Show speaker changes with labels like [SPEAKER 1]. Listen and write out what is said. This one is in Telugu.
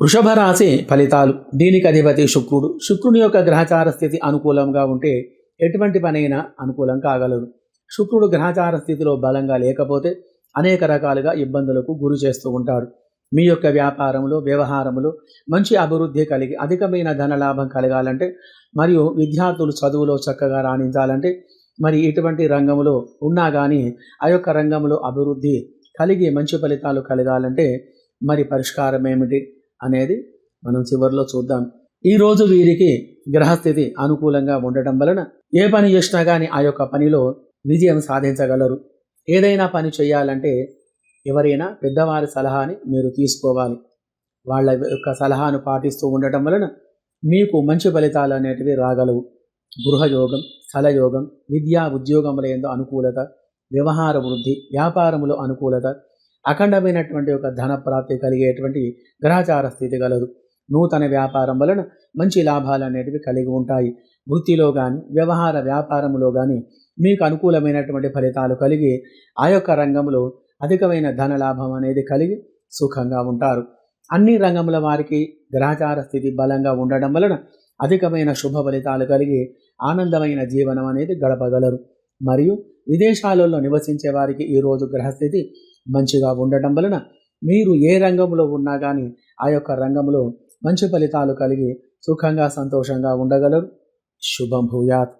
[SPEAKER 1] వృషభ రాశి ఫలితాలు. దీనికి అధిపతి శుక్రుడు. శుక్రుని యొక్క గ్రహచార స్థితి అనుకూలంగా ఉంటే ఎటువంటి పనైనా అనుకూలం కాగలదు. శుక్రుడు గ్రహచార స్థితిలో బలంగా లేకపోతే అనేక రకాలుగా ఇబ్బందులకు గురి చేస్తూ ఉంటాడు. మీ యొక్క వ్యాపారంలో వ్యవహారంలో మంచి అభివృద్ధి కలిగి అధికమైన ధన లాభం కలగాలంటే మరియు విద్యార్థులు చదువులో చక్కగా రాణించాలంటే మరి ఇటువంటి రంగంలో ఉన్నా కానీ ఆ యొక్క రంగంలో అభివృద్ధి కలిగి మంచి ఫలితాలు కలగాలంటే మరి పరిష్కారం ఏమిటి? అనేది మనం చివరిలో చూద్దాం. ఈరోజు వీరికి గ్రహస్థితి అనుకూలంగా ఉండటం వలన ఏ పని చేసినా కానీ ఆ యొక్క పనిలో విజయం సాధించగలరు. ఏదైనా పని చేయాలంటే ఎవరైనా పెద్దవారి సలహాని మీరు తీసుకోవాలి. వాళ్ళ యొక్క సలహాను పాటిస్తూ ఉండటం వలన మీకు మంచి ఫలితాలు అనేటివి రాగలవు. గృహయోగం స్థలయోగం విద్యా ఉద్యోగముల ఎందు అనుకూలత వ్యవహార వృద్ధి వ్యాపారములో అనుకూలత అఖండమైనటువంటి ఒక ధన ప్రాప్తి కలిగేటువంటి గ్రహచార స్థితి కలదు. నూతన వ్యాపారం వలన మంచి లాభాలు అనేటివి కలిగి ఉంటాయి. వృత్తిలో కానీ వ్యవహార వ్యాపారంలో కానీ మీకు అనుకూలమైనటువంటి ఫలితాలు కలిగి ఆ యొక్క రంగంలో అధికమైన ధన లాభం అనేది కలిగి సుఖంగా ఉంటారు. అన్ని రంగముల వారికి గ్రహచార స్థితి బలంగా ఉండడం వలన అధికమైన శుభ ఫలితాలు కలిగి ఆనందమైన జీవనం అనేది గడపగలరు. మరియు విదేశాలలో నివసించే వారికి ఈరోజు గ్రహస్థితి మంచిగా ఉండటం వలన మీరు ఏ రంగంలో ఉన్నా కానీ ఆ యొక్క రంగంలో మంచి ఫలితాలు కలిగి సుఖంగా సంతోషంగా ఉండగలరు. శుభం భూయాత్.